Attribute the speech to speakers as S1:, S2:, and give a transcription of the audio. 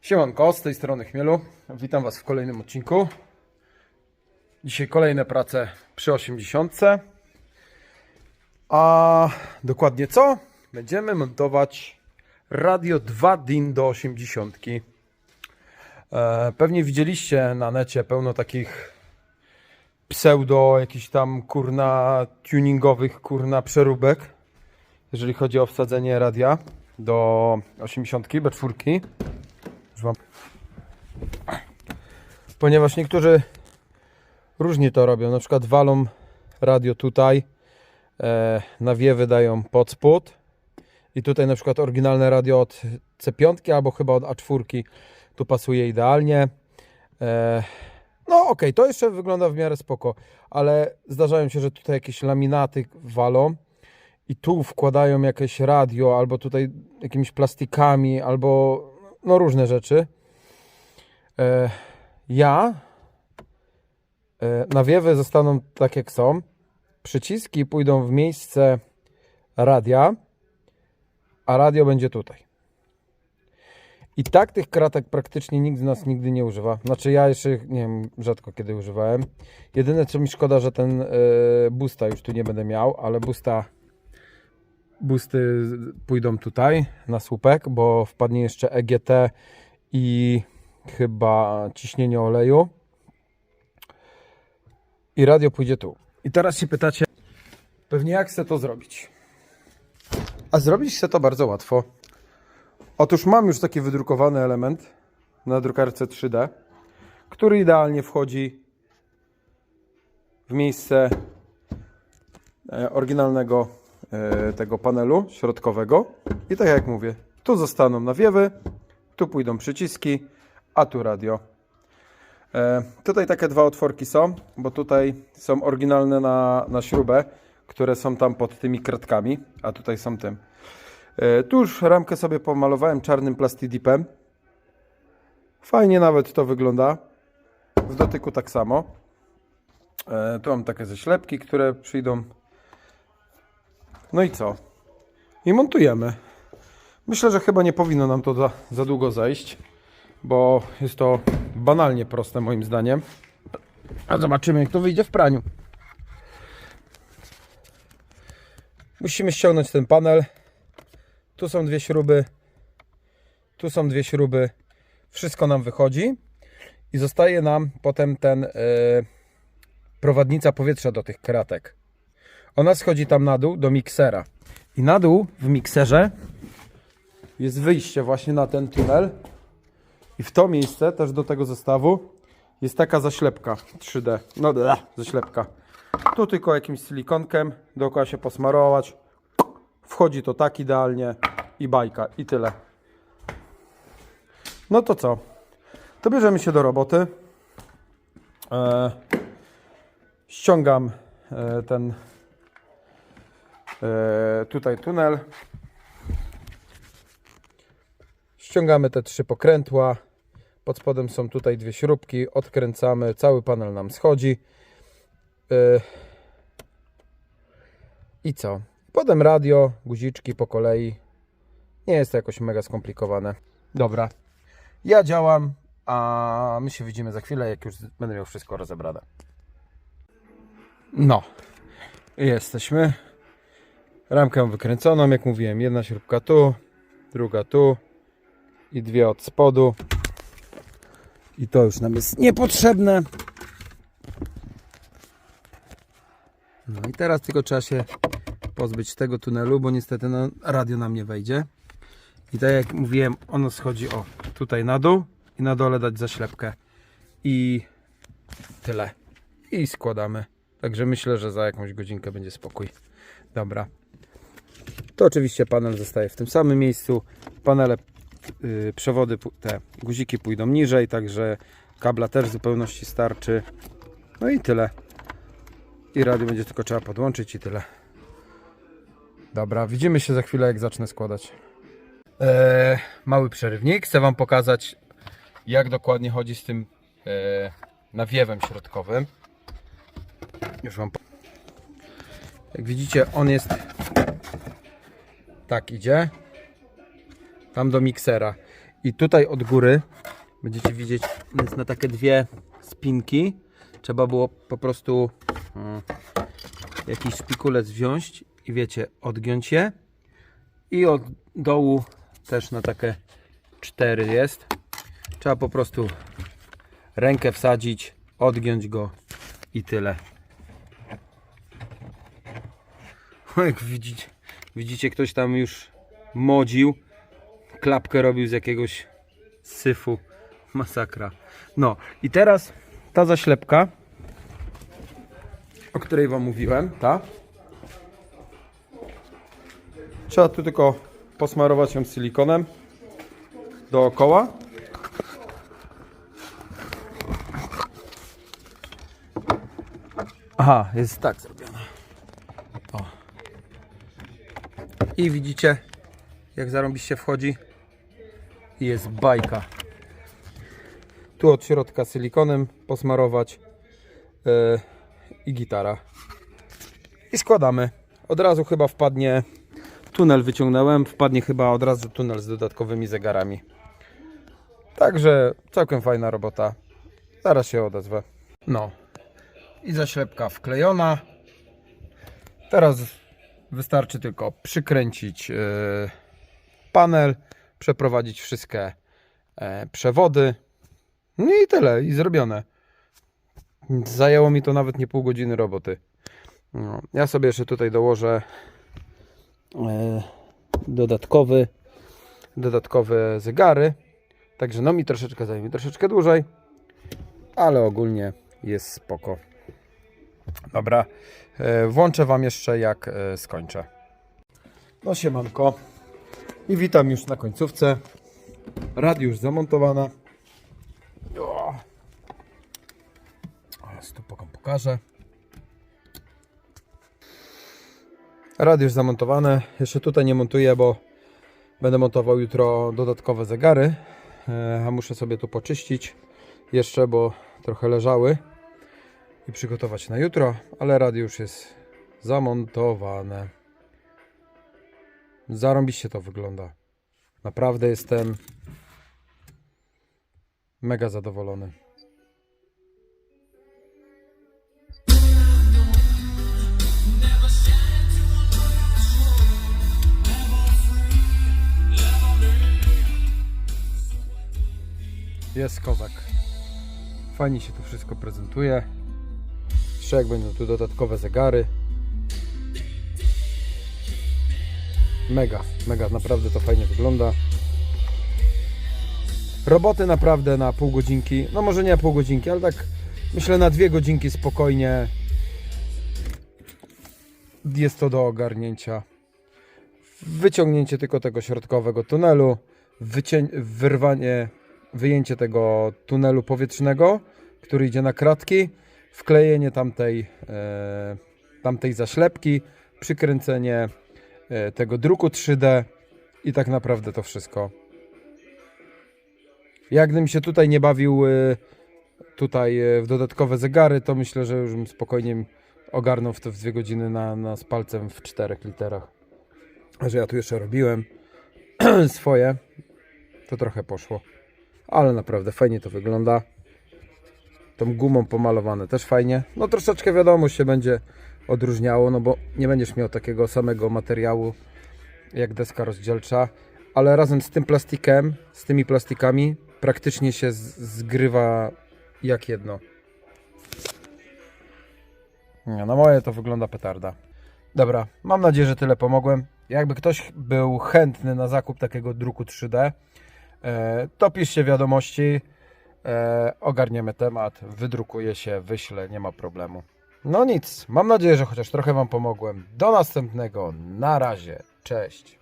S1: Siemanko, z tej strony Chmielu. Witam Was w kolejnym odcinku. Dzisiaj kolejne prace przy 80. A dokładnie co? Będziemy montować radio 2 DIN do 80. E, pewnie widzieliście na necie pełno takich pseudo jakichś tam kurna tuningowych kurna przeróbek, jeżeli chodzi o wsadzenie radia do 80 B4. Wam- Ponieważ niektórzy różnie to robią, na przykład walą radio tutaj, e, nawiewy dają pod spód i tutaj na przykład oryginalne radio od C5 albo chyba od A4 tu pasuje idealnie. E, no okej, to jeszcze wygląda w miarę spoko, ale zdarzają się, że tutaj jakieś laminaty walą i tu wkładają jakieś radio, albo tutaj jakimiś plastikami, albo no różne rzeczy. E, ja e, nawiewy zostaną tak jak są. Przyciski pójdą w miejsce radia, a radio będzie tutaj. I tak tych kratek praktycznie nikt z nas nigdy nie używa. Znaczy ja jeszcze, nie wiem, rzadko kiedy używałem. Jedyne co mi szkoda, że ten e, boosta już tu nie będę miał, ale boosta boosty pójdą tutaj na słupek, bo wpadnie jeszcze EGT i chyba ciśnienie oleju. I radio pójdzie tu. I teraz się pytacie, pewnie jak chcę to zrobić? A zrobić chcę to bardzo łatwo. Otóż mam już taki wydrukowany element na drukarce 3D, który idealnie wchodzi w miejsce e, oryginalnego tego panelu środkowego. I tak jak mówię, tu zostaną nawiewy, tu pójdą przyciski, a tu radio. E, Tutaj takie dwa otworki są, bo tutaj są oryginalne na, na śrubę, które są tam pod tymi kratkami, a tutaj są tym. E, Tu już ramkę sobie pomalowałem czarnym plastidipem. Fajnie nawet to wygląda. W dotyku tak samo. E, Tu mam takie ześlepki, które przyjdą. No i co? I montujemy. Myślę, że chyba nie powinno nam to za, za długo zajść, bo jest to banalnie proste moim zdaniem. A zobaczymy, jak to wyjdzie w praniu. Musimy ściągnąć ten panel. Tu są dwie śruby. Tu są dwie śruby. Wszystko nam wychodzi. I zostaje nam potem ten e, prowadnica powietrza do tych kratek. Ona schodzi tam na dół do miksera. I na dół w mikserze jest wyjście właśnie na ten tunel. I w to miejsce, też do tego zestawu, jest taka zaślepka 3D. No, da, zaślepka. Tu tylko jakimś silikonkiem dookoła się posmarować. Wchodzi to tak idealnie i bajka. I tyle. No to co? To bierzemy się do roboty. E, ściągam e, ten tutaj tunel. Ściągamy te trzy pokrętła. Pod spodem są tutaj dwie śrubki. Odkręcamy. Cały panel nam schodzi. E, I co? Potem radio, guziczki po kolei. Nie jest to jakoś mega skomplikowane. Dobra. Ja działam, a my się widzimy za chwilę, jak już będę miał wszystko rozebrane. No. Jesteśmy. Ramkę wykręconą, jak mówiłem, jedna śrubka tu, druga tu i dwie od spodu. I to już nam jest niepotrzebne. No i teraz tylko trzeba się pozbyć tego tunelu, bo niestety no, radio nam nie wejdzie. I tak jak mówiłem, ono schodzi o tutaj na dół i na dole dać zaślepkę. I tyle. I składamy. Także myślę, że za jakąś godzinkę będzie spokój. Dobra. To oczywiście panel zostaje w tym samym miejscu. Panele, yy, przewody, te guziki pójdą niżej, także kabla też w zupełności starczy. No i tyle. I radio będzie tylko trzeba podłączyć i tyle. Dobra, widzimy się za chwilę jak zacznę składać. Eee, mały przerywnik. Chcę Wam pokazać jak dokładnie chodzi z tym e, nawiewem środkowym. Już Wam Jak widzicie on jest tak idzie tam do miksera I tutaj od góry będziecie widzieć, jest na takie dwie spinki. Trzeba było po prostu mm, jakiś szpikulec wziąć i wiecie, odgiąć je. I od dołu też na takie cztery jest. Trzeba po prostu rękę wsadzić, odgiąć go i tyle. Jak widzicie, widzicie, ktoś tam już modził, klapkę robił z jakiegoś syfu. Masakra. No i teraz ta zaślepka, o której Wam mówiłem, ta. Trzeba tu tylko posmarować ją silikonem dookoła. Aha, jest tak zrobione. O. I widzicie, jak zarąbiście wchodzi. Jest bajka. Tu od środka silikonem posmarować yy, i gitara. I składamy. Od razu chyba wpadnie tunel wyciągnąłem, wpadnie chyba od razu tunel z dodatkowymi zegarami. Także całkiem fajna robota. Zaraz się odezwę. No. I zaślepka wklejona. Teraz wystarczy tylko przykręcić yy, panel, przeprowadzić wszystkie e, przewody. No i tyle, i zrobione. Zajęło mi to nawet nie pół godziny roboty. No, ja sobie jeszcze tutaj dołożę e, dodatkowy, dodatkowe zegary. Także no mi troszeczkę zajmie troszeczkę dłużej, ale ogólnie jest spoko. Dobra, e, włączę Wam jeszcze jak e, skończę. No siemanko i witam już na końcówce. Radio już zamontowana. O, Teraz tu pokażę. Radio już zamontowane. Jeszcze tutaj nie montuję, bo będę montował jutro dodatkowe zegary. E, A muszę sobie tu poczyścić jeszcze, bo trochę leżały i przygotować na jutro, ale radio już jest zamontowane. Zarąbiście to wygląda. Naprawdę jestem mega zadowolony. Jest kozak. Fajnie się to wszystko prezentuje. Jak będą tu dodatkowe zegary. Mega, mega, naprawdę to fajnie wygląda. Roboty naprawdę na pół godzinki, no może nie pół godzinki, ale tak myślę na dwie godzinki spokojnie jest to do ogarnięcia. Wyciągnięcie tylko tego środkowego tunelu, wyrwanie, wyjęcie tego tunelu powietrznego, który idzie na kratki, wklejenie tamtej, e, tamtej zaślepki, przykręcenie e, tego druku 3D i tak naprawdę to wszystko. Jak gdybym się tutaj nie bawił e, tutaj w dodatkowe zegary, to myślę, że już bym spokojnie ogarnął w w dwie godziny na, na z palcem w 4 literach. A że ja tu jeszcze robiłem swoje, to trochę poszło. Ale naprawdę fajnie to wygląda. Tą gumą pomalowane też fajnie. No troszeczkę wiadomo się będzie odróżniało, no bo nie będziesz miał takiego samego materiału jak deska rozdzielcza, ale razem z tym plastikiem, z tymi plastikami praktycznie się zgrywa jak jedno. Nie, no moje to wygląda petarda. Dobra, mam nadzieję, że tyle pomogłem. Jakby ktoś był chętny na zakup takiego druku 3D, e, to piszcie wiadomości, e, ogarniemy temat, wydrukuje się, wyślę, nie ma problemu. No nic, mam nadzieję, że chociaż trochę Wam pomogłem. Do następnego, na razie, cześć.